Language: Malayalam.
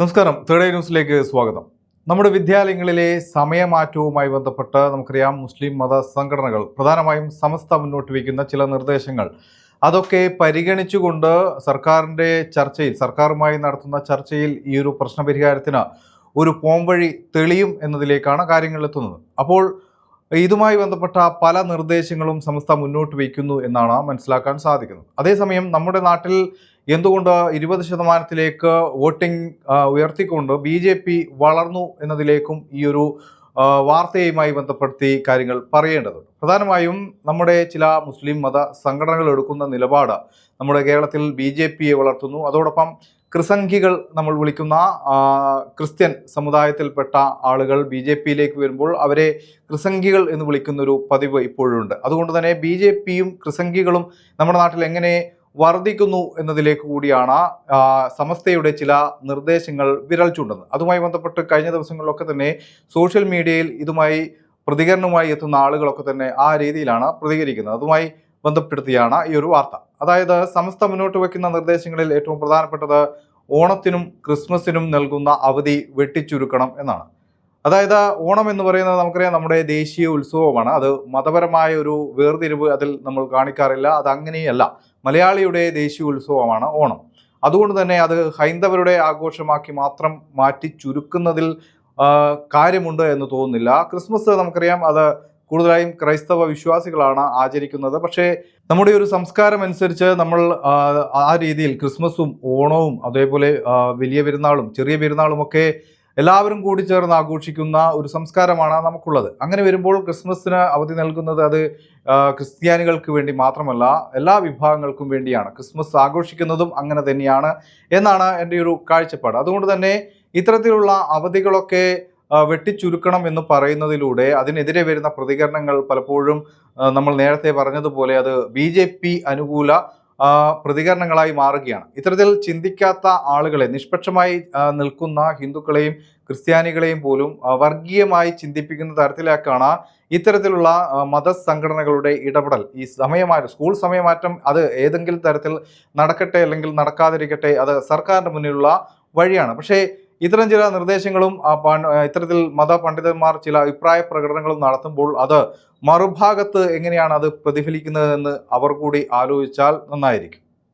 നമസ്കാരം. തേർഡ് ന്യൂസിലേക്ക് സ്വാഗതം. നമ്മുടെ വിദ്യാലയങ്ങളിലെ സമയമാറ്റവുമായി ബന്ധപ്പെട്ട് നമുക്കറിയാം മുസ്ലിം മത സംഘടനകൾ പ്രധാനമായും സമസ്ത മുന്നോട്ട് വയ്ക്കുന്ന ചില നിർദ്ദേശങ്ങൾ. അതൊക്കെ പരിഗണിച്ചുകൊണ്ട് സർക്കാരിന്റെ ചർച്ചയിൽ സർക്കാരുമായി നടത്തുന്ന ചർച്ചയിൽ ഈ ഒരു പ്രശ്നപരിഹാരത്തിന് ഒരു പോംവഴി തെളിയും എന്നതിലേക്കാണ് കാര്യങ്ങൾ എത്തുന്നത്. അപ്പോൾ ഇതുമായി ബന്ധപ്പെട്ട പല നിർദ്ദേശങ്ങളും സംസ്ഥ മുന്നോട്ട് വയ്ക്കുന്നു എന്നാണ് മനസ്സിലാക്കാൻ സാധിക്കുന്നത്. അതേസമയം നമ്മുടെ നാട്ടിൽ എന്തുകൊണ്ട് ഇരുപത് ശതമാനത്തിലേക്ക് വോട്ടിംഗ് ഉയർത്തിക്കൊണ്ട് ബി ജെ പി വളർന്നു എന്നതിലേക്കും ഈ ഒരു വാർത്തയുമായി ബന്ധപ്പെടുത്തി കാര്യങ്ങൾ പറയേണ്ടതുണ്ട്. പ്രധാനമായും നമ്മുടെ ചില മുസ്ലിം മത സംഘടനകൾ എടുക്കുന്ന നിലപാട് നമ്മുടെ കേരളത്തിൽ ബി ജെ പിയെ വളർത്തുന്നു. അതോടൊപ്പം ക്രിസംഖികൾ നമ്മൾ വിളിക്കുന്ന ക്രിസ്ത്യൻ സമുദായത്തിൽപ്പെട്ട ആളുകൾ ബി ജെ പിയിലേക്ക് വരുമ്പോൾ അവരെ ക്രിസംഖികൾ എന്ന് വിളിക്കുന്നൊരു പതിവ് ഇപ്പോഴുണ്ട്. അതുകൊണ്ട് തന്നെ ബി ജെ പിയും ക്രിസംഖികളും നമ്മുടെ നാട്ടിൽ എങ്ങനെ വർദ്ധിക്കുന്നു എന്നതിലേക്ക് കൂടിയാണ് സമസ്തയുടെ ചില നിർദ്ദേശങ്ങൾ വിരൽ ചൂണ്ടുന്നത്. അതുമായി ബന്ധപ്പെട്ട് കഴിഞ്ഞ ദിവസങ്ങളിലൊക്കെ തന്നെ സോഷ്യൽ മീഡിയയിൽ ഇതുമായി പ്രതികരണവുമായി എത്തുന്ന ആളുകളൊക്കെ തന്നെ ആ രീതിയിലാണ് പ്രതികരിക്കുന്നത്. അതുമായി ബന്ധപ്പെടുത്തിയാണ് ഈ ഒരു വാർത്ത. അതായത് സമസ്ത മുന്നോട്ട് വയ്ക്കുന്ന നിർദ്ദേശങ്ങളിൽ ഏറ്റവും പ്രധാനപ്പെട്ടത് ഓണത്തിനും ക്രിസ്മസിനും നൽകുന്ന അവധി വെട്ടിച്ചുരുക്കണം എന്നാണ്. അതായത് ഓണം എന്ന് പറയുന്നത് നമുക്കറിയാം നമ്മുടെ ദേശീയ ഉത്സവമാണ്. അത് മതപരമായ ഒരു വേർതിരിവ് അതിൽ നമ്മൾ കാണിക്കാറില്ല. അത് അങ്ങനെയല്ല മലയാളിയുടെ ദേശീയ ഉത്സവമാണ് ഓണം. അതുകൊണ്ട് തന്നെ അത് ഹൈന്ദവരുടെ ആഘോഷമാക്കി മാത്രം മാറ്റി ചുരുക്കുന്നതിൽ കാര്യമുണ്ട് എന്ന് തോന്നുന്നില്ല. ക്രിസ്മസ് നമുക്കറിയാം അത് കൂടുതലായും ക്രൈസ്തവ വിശ്വാസികളാണ് ആചരിക്കുന്നത്. പക്ഷേ നമ്മുടെ ഒരു സംസ്കാരം അനുസരിച്ച് നമ്മൾ ആ രീതിയിൽ ക്രിസ്മസും ഓണവും അതേപോലെ വലിയ പെരുന്നാളും ചെറിയ പെരുന്നാളും ഒക്കെ എല്ലാവരും കൂടി ചേർന്ന് ആഘോഷിക്കുന്ന ഒരു സംസ്കാരമാണ് നമുക്കുള്ളത്. അങ്ങനെ വരുമ്പോൾ ക്രിസ്മസിന് അവധി നൽകുന്നത് അത് ക്രിസ്ത്യാനികൾക്ക് വേണ്ടി മാത്രമല്ല എല്ലാ വിഭാഗങ്ങൾക്കും വേണ്ടിയാണ്. ക്രിസ്മസ് ആഘോഷിക്കുന്നതും അങ്ങനെ തന്നെയാണ് എന്നാണ് എന്റെ ഒരു കാഴ്ചപ്പാട്. അതുകൊണ്ട് തന്നെ ഇത്തരത്തിലുള്ള അവധികളൊക്കെ വെട്ടിച്ചുരുക്കണം എന്ന് പറയുന്നതിലൂടെ അതിനെതിരെ വരുന്ന പ്രതികരണങ്ങൾ പലപ്പോഴും നമ്മൾ നേരത്തെ പറഞ്ഞതുപോലെ അത് ബി ജെ പി അനുകൂല പ്രതികരണങ്ങളായി മാറുകയാണ്. ഇത്തരത്തിൽ ചിന്തിക്കാത്ത ആളുകളെ നിഷ്പക്ഷമായി നിൽക്കുന്ന ഹിന്ദുക്കളെയും ക്രിസ്ത്യാനികളെയും പോലും വർഗീയമായി ചിന്തിപ്പിക്കുന്ന തരത്തിലേക്കാണ് ഇത്തരത്തിലുള്ള മതസംഘടനകളുടെ ഇടപെടൽ. ഈ സമയമാറ്റം സ്കൂൾ സമയമാറ്റം അത് ഏതെങ്കിലും തരത്തിൽ നടക്കട്ടെ അല്ലെങ്കിൽ നടക്കാതിരിക്കട്ടെ അത് സർക്കാരിന്റെ മുന്നിലുള്ള വഴിയാണ്. പക്ഷേ ഇത്തരം ചില നിർദ്ദേശങ്ങളും ഇത്തരത്തിൽ മത പണ്ഡിതന്മാർ ചില അഭിപ്രായ പ്രകടനങ്ങളും നടത്തുമ്പോൾ അത് മറുഭാഗത്ത് എങ്ങനെയാണ് അത് പ്രതിഫലിക്കുന്നതെന്ന് അവർ കൂടി ആലോചിച്ചാൽ നന്നായിരിക്കും.